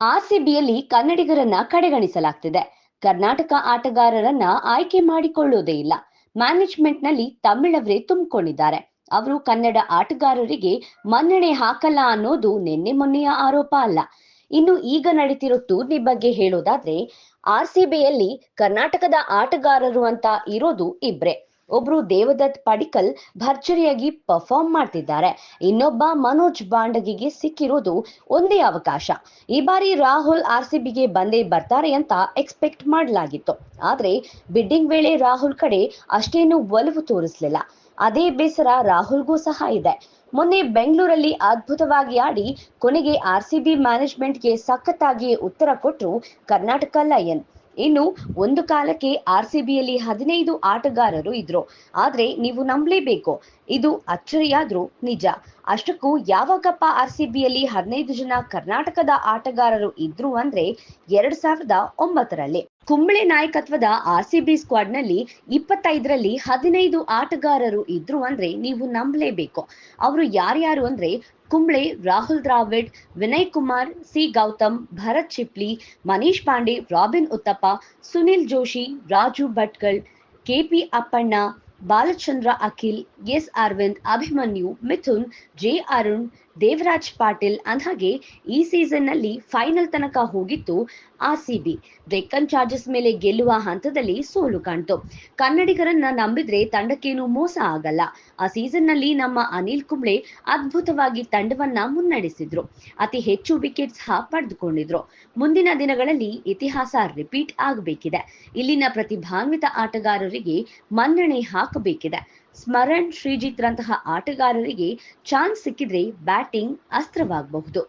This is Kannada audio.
ಆರ್ಸಿಬಿಯಲ್ಲಿ ಕನ್ನಡಿಗರನ್ನ ಕಡೆಗಣಿಸಲಾಗ್ತಿದೆ. ಕರ್ನಾಟಕ ಆಟಗಾರರನ್ನ ಆಯ್ಕೆ ಮಾಡಿಕೊಳ್ಳೋದೇ ಇಲ್ಲ. ಮ್ಯಾನೇಜ್ಮೆಂಟ್ನಲ್ಲಿ ತಮಿಳವರೇ ತುಂಬಿಕೊಂಡಿದ್ದಾರೆ. ಅವರು ಕನ್ನಡ ಆಟಗಾರರಿಗೆ ಮನ್ನಣೆ ಹಾಕಲ್ಲ ಅನ್ನೋದು ನಿನ್ನೆ ಮೊನ್ನೆಯ ಆರೋಪ ಅಲ್ಲ. ಇನ್ನು ಈಗ ನಡೀತಿರೋ ಟೂರ್ನಿ ಬಗ್ಗೆ ಹೇಳೋದಾದ್ರೆ, ಆರ್ಸಿಬಿಯಲ್ಲಿ ಕರ್ನಾಟಕದ ಆಟಗಾರರು ಅಂತ ಇರೋದು ಇಬ್ರೆ. ಒಬ್ರು ದೇವದತ್ ಪಡಿಕಲ್ ಭರ್ಜರಿಯಾಗಿ ಪರ್ಫಾರ್ಮ್ ಮಾಡ್ತಿದ್ದಾರೆ. ಇನ್ನೊಬ್ಬ ಮನೋಜ್ ಬಾಂಡಗಿಗೆ ಸಿಕ್ಕಿರೋದು ಒಂದೇ ಅವಕಾಶ. ಈ ಬಾರಿ ರಾಹುಲ್ ಆರ್ ಸಿ ಬಿಗೆ ಬಂದೇ ಬರ್ತಾರೆ ಅಂತ ಎಕ್ಸ್ಪೆಕ್ಟ್ ಮಾಡಲಾಗಿತ್ತು. ಆದ್ರೆ ಬಿಡ್ಡಿಂಗ್ ವೇಳೆ ರಾಹುಲ್ ಕಡೆ ಅಷ್ಟೇನು ಒಲವು ತೋರಿಸ್ಲಿಲ್ಲ. ಅದೇ ಬೇಸರ ರಾಹುಲ್ಗೂ ಸಹ ಇದೆ. ಮೊನ್ನೆ ಬೆಂಗಳೂರಲ್ಲಿ ಅದ್ಭುತವಾಗಿ ಆಡಿ ಕೊನೆಗೆ ಆರ್ಸಿಬಿ ಮ್ಯಾನೇಜ್ಮೆಂಟ್ಗೆ ಸಖತ್ತಾಗಿ ಉತ್ತರ ಕೊಟ್ಟರು ಕರ್ನಾಟಕ ಲಯನ್. ಇನ್ನು ಒಂದು ಕಾಲಕ್ಕೆ ಆರ್ ಸಿ ಬಿಯಲ್ಲಿ ಹದಿನೈದು ಆಟಗಾರರು ಇದ್ರು. ಆದ್ರೆ ನೀವು ನಂಬಲೇಬೇಕು. ಇದು ಅಚ್ಚರಿಯಾದ್ರೂ ನಿಜ. ಅಷ್ಟಕ್ಕೂ ಯಾವಾಗಪ್ಪ ಆರ್ಸಿಬಿಯಲ್ಲಿ ಹದಿನೈದು ಜನ ಕರ್ನಾಟಕದ ಆಟಗಾರರು ಇದ್ರು ಅಂದ್ರೆ ಎರಡ್ ಸಾವಿರದ ಒಂಬತ್ತರಲ್ಲಿ. ಕುಂಬಳೆ ನಾಯಕತ್ವದ ಆರ್ ಸಿ ಬಿ ಸ್ಕ್ವಾಡ್ನಲ್ಲಿ ಇಪ್ಪತ್ತೈದರಲ್ಲಿ ಹದಿನೈದು ಆಟಗಾರರು ಇದ್ರು ಅಂದ್ರೆ ನೀವು ನಂಬಲೇಬೇಕು. ಅವರು ಯಾರ್ಯಾರು ಅಂದ್ರೆ Kumble, Rahul Dravid, Vinay Kumar, C Gautam, Bharat Chipli Manish Pandey, Robin Uthappa, Sunil Joshi, Raju Bhatkal KP Appanna Balachandra, Akhil, S Aravind, Abhimanyu, Mithun, J Arun, Devaraj Patil ಅಂದಹಾಗೆ ಈ ಸೀಸನ್ನಲ್ಲಿ ಫೈನಲ್ ತನಕ ಹೋಗಿತ್ತು ಆರ್ಸಿಬಿ ಡೆಕ್ಕನ್ ಚಾರ್ಜಸ್ ಮೇಲೆ ಗೆಲ್ಲುವ ಹಂತದಲ್ಲಿ ಸೋಲು ಕಾಣ್ತು ಕನ್ನಡಿಗರನ್ನ ನಂಬಿದ್ರೆ ತಂಡಕ್ಕೇನು ಮೋಸ ಆಗಲ್ಲ. ಆ ಸೀಸನ್ನಲ್ಲಿ ನಮ್ಮ ಅನಿಲ್ ಕುಂಬ್ಳೆ ಅದ್ಭುತವಾಗಿ ತಂಡವನ್ನ ಮುನ್ನಡೆಸಿದ್ರು. ಅತಿ ಹೆಚ್ಚು ವಿಕೆಟ್ಸ್ ಸಹ ಪಡೆದುಕೊಂಡಿದ್ರು. ಮುಂದಿನ ದಿನಗಳಲ್ಲಿ ಇತಿಹಾಸ ರಿಪೀಟ್ ಆಗಬೇಕಿದೆ. ಇಲ್ಲಿನ ಪ್ರತಿಭಾನ್ವಿತ ಆಟಗಾರರಿಗೆ ಮನ್ನಣೆ ಹಾಕಬೇಕಿದೆ. ಸ್ಮರಣ್ ಶ್ರೀಜಿತ್ ರಂತಹ ಆಟಗಾರರಿಗೆ ಚಾನ್ಸ್ ಸಿಕ್ಕಿದ್ರೆ ಬ್ಯಾಟಿಂಗ್ ಅಸ್ತ್ರವಾಗಬಹುದು.